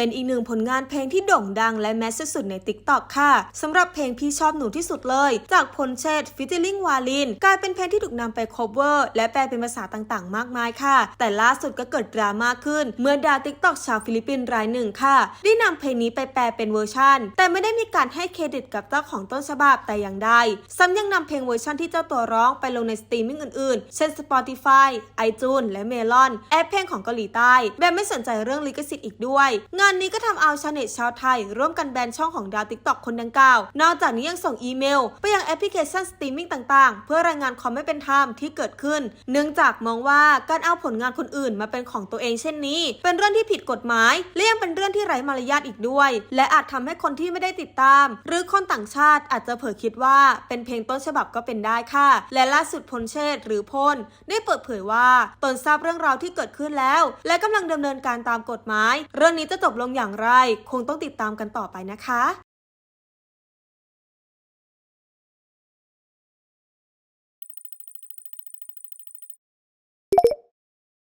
เป็นอีกหนึ่งผลงานเพลงที่โด่งดังและแมสสุดใน t ิ k t o k ค่ะสำหรับเพลงพี่ชอบหนูที่สุดเลย จากพลเชษฟิตเตอร์ลิงวาลินกลายเป็นเพลงที่ถูกนำไป cover และแปลเป็นภาษาต่างๆ มากมายค่ะ แต่ล่าสุดก็เกิดดราม่าขึ้น เมื่อดาว t ิ k t o k ชาวฟิลิปปินส์รายหนึ่งค่ะ ได้นำเพลงนี้ไปแปลเป็นเวอร์ชันแต่ไม่ได้มีการให้เครดิตกับเจ้าของต้นฉบับแต่อย่างใดซ้ำยังนำเพลงเวอร์ชันที่เจ้าตัวร้องไปลงในสตรีมมิ่งอื่นๆ เช่น Spotify iTunes และ Melon แอปเพลงของเกาหลีใต้แบบไม่สนใจเรื่องลิขสิทธิ์อีกด้วยงานนี้ก็ทำเอาชาวเน็ตชาวไทย ร่วมกันแบนช่องของดาวติ๊กตอกคนดังกล่าว นอกจากนี้ยังส่งอีเมล ไปยังแอปพลิเคชันสตรีมมิ่งต่างๆ เพื่อรายงานความไม่เป็นธรรมที่เกิดขึ้น เนื่องจากมองว่าการเอาผลงานคนอื่นมาเป็นของตัวเองเช่นนี้ เป็นเรื่องที่ผิดกฎหมายและยังเป็นเรื่องที่ไร้มารยาทอีกด้วย และอาจทำให้คนที่ไม่ได้ติดตาม หรือคนต่างชาติอาจจะเผลอคิดว่าเป็นเพลงต้นฉบับก็เป็นได้ค่ะ และล่าสุดพลเชษหรือพลได้เปิดเผยว่าตนทราบเรื่องราวที่เกิดขึ้นแล้ว และกำลังดำเนินการตามกฎหมาย เรื่องนี้จะจบลงอย่างไร คงต้องติดตามกันต่อไปนะคะ